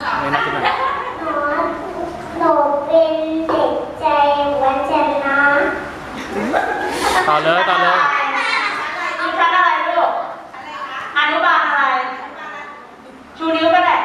ไม่น่หนหหนูเป็นเด็กใจวันทนะต่อเลยต่อเลยชั้นอะไรลูกอนุบาลอะไร ชูนิ้วก็ได้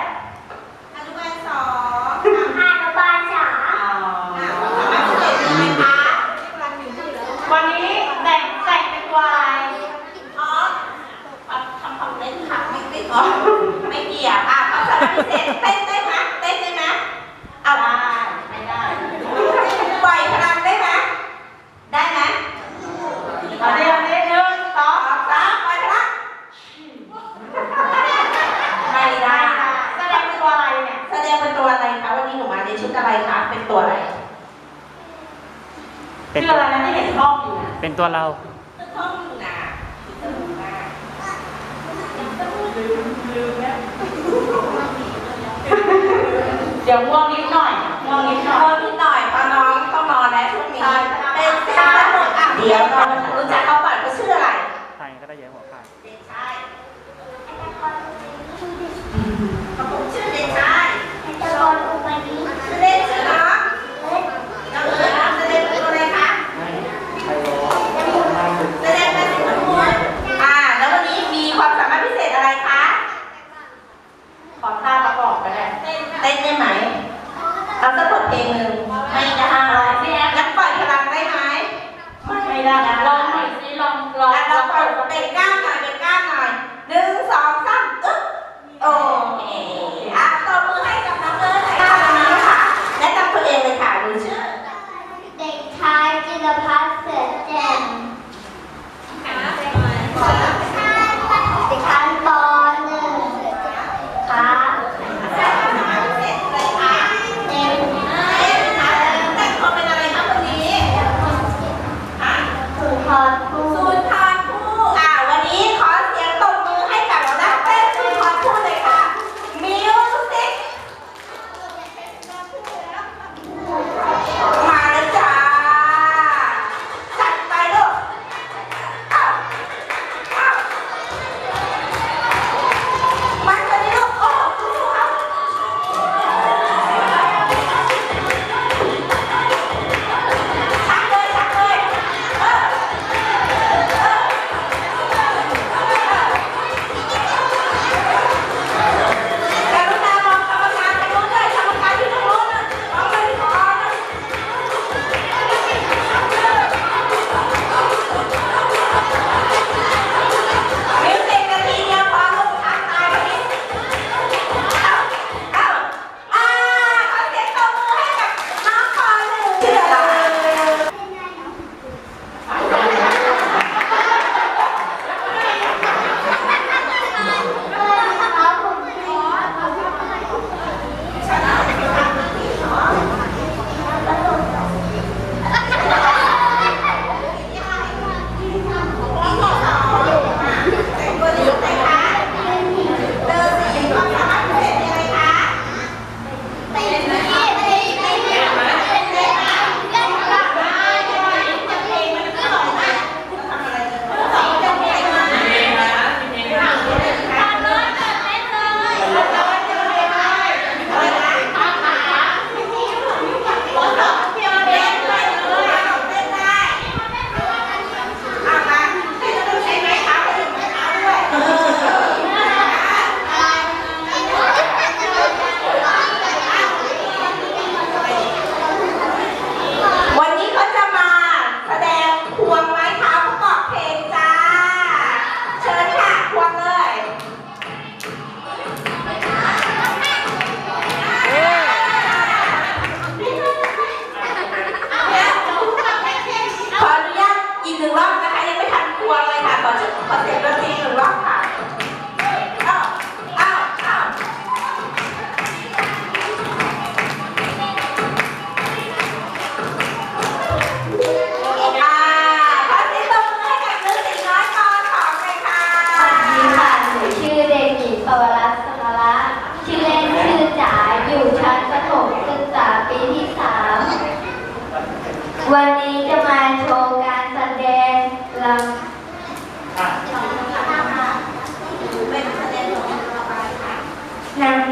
เป็นคืออะไรนะที่เห็นชอบอยู่นะเป็นตัวเรา ตึกห้องอยู่นะตึกห้องอยู่นะลืมลืมแล้วเดี๋ยวง่วงนิดหน่อยง่วงนิดหน่อย เพิ่มนิดหน่อยเพรน้องต้องนอนแล้วช่วงนี้ เป็นเส้นสนุกอะ เดี๋ยว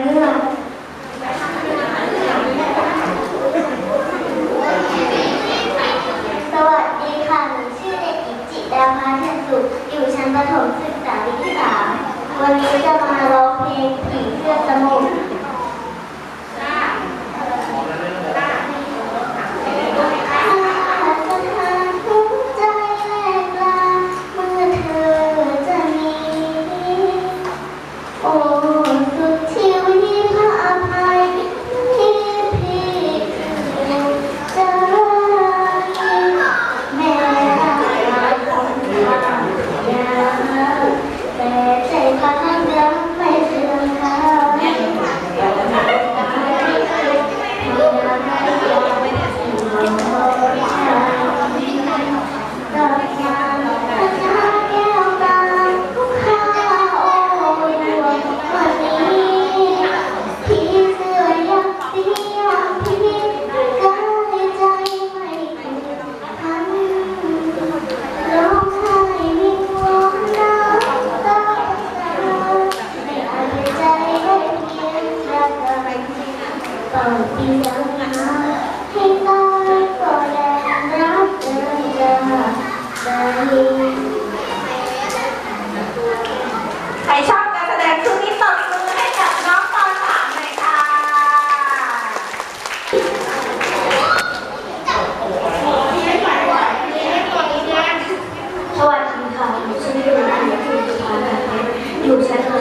没有 บุรี